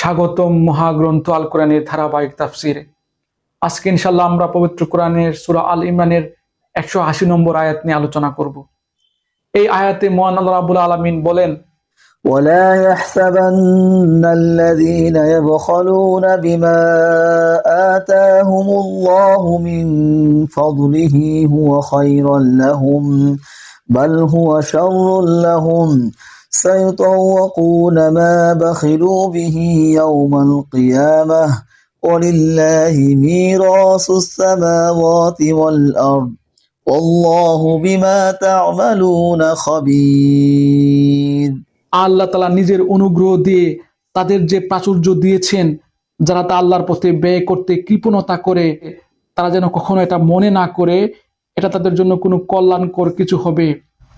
স্বাগতম মহাগ্রন্থ আল কোরআনের ধারাবাহিক তাফসিরে আজকে ইনশাল্লাহ আমরা পবিত্র কোরআনের সুরা আল ইমরানের একশো আশি নম্বর আয়াত নিয়ে আলোচনা করব এই আয়াতে মহান আল্লাহ রাবুল আলমিন বলেন ولا يحسبن الذين يبخلون بما آتاهم الله من فضله هو خيرا لهم بل هو شر لهم سيطوقون ما بخلوا به يوم القيامة ولله ميراث السماوات والأرض والله بما تعملون خبير আল্লাহ তালা নিজের অনুগ্রহ দিয়ে তাদের যে প্রাচুর্য দিয়েছেন যারা তা আল্লাহর পথে ব্যয় করতে কৃপণতা করে তারা যেন কখনো এটা মনে না করে এটা তাদের জন্য কোনো কল্যাণকর কিছু হবে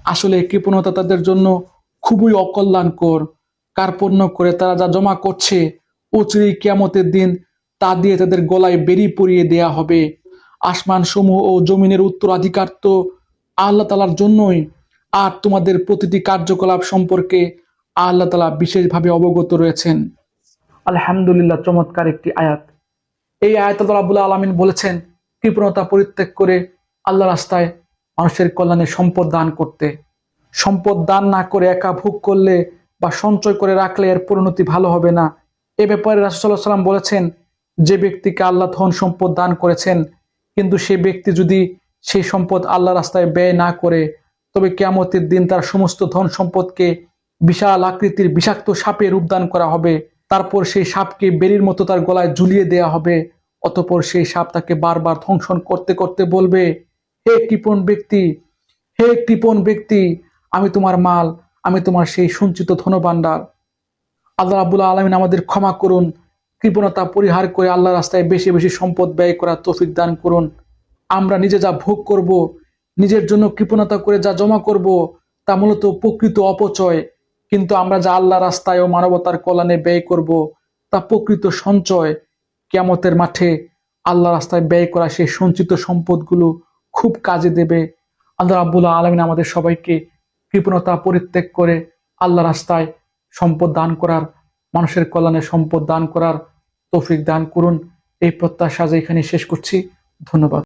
আসলে কৃপণতা তাদের জন্য খুবই অকল্যাণকর, কার্পণ্য করে তারা যা জমা করছে উচরি কিয়ামতের দিন তা দিয়ে তাদের গলায় বেরি পরিয়ে দেয়া হবে। আসমান সমূহ ও জমিনের উত্তরাধিকার তো আল্লাহ তালার জন্যই। আর তোমাদের প্রতিটি কার্যকলাপ সম্পর্কে আল্লাহ তালা বিশেষভাবে অবগত রয়েছেন। আলহামদুলিল্লাহ, চমৎকার একটি আয়াত। এই আয়াত আল্লাহ আলমিন বলেছেন, কৃপণতা পরিত্যাগ করে আল্লাহ রাস্তায় মানুষের কল্যাণে সম্পদ দান করতে। সম্পদ দান না করে একা ভোগ করলে বা সঞ্চয় করে রাখলে এর পরিণতি ভালো হবে না। এ ব্যাপারে রাসুল্লাহ সাল্লাম বলেছেন, যে ব্যক্তিকে আল্লাহ ধন সম্পদ দান করেছেন, কিন্তু সে ব্যক্তি যদি সেই সম্পদ আল্লাহ রাস্তায় ব্যয় না করে, তবে কেয়ামতের দিন তার সমস্ত ধন সম্পদকে বিশাল আকৃতির বিষাক্ত সাপে রূপদান করা হবে। তারপর সেই সাপকে বেরির মতো তার গলায় ঝুলিয়ে দেয়া হবে। অতপর সেই সাপ তাকে বারবার ধ্বংসন করতে করতে বলবে, হে কৃপণ ব্যক্তি, হে কৃপণ ব্যক্তি আমি তোমার মাল, আমি তোমার সেই সঞ্চিত ধনভাণ্ডার আল্লাহ রাবুল্লাহ আলমিন আমাদের ক্ষমা করুন, কৃপণতা পরিহার করে আল্লাহ রাস্তায় বেশি বেশি সম্পদ ব্যয় করার তৌফিক দান করুন। আমরা নিজে যা ভোগ করব, নিজের জন্য কৃপণতা করে যা জমা করব, তা মূলত প্রকৃত অপচয়। কিন্তু আমরা যা আল্লাহ রাস্তায় ও মানবতার কল্যাণে ব্যয় করব, তা প্রকৃত সঞ্চয়। কেয়ামতের মাঠে আল্লাহ রাস্তায় ব্যয় করা সেই সঞ্চিত সম্পদগুলো খুব কাজে দেবে। আল্লাহ রাবুল্লাহ আলমিন আমাদের সবাইকে কৃপণতা পরিত্যাগ করে আল্লাহ রাস্তায় সম্পদ দান করার, মানুষের কল্যাণে সম্পদ দান করার তৌফিক দান করুন। এই প্রত্যাশা যে এখানে শেষ করছি। ধন্যবাদ।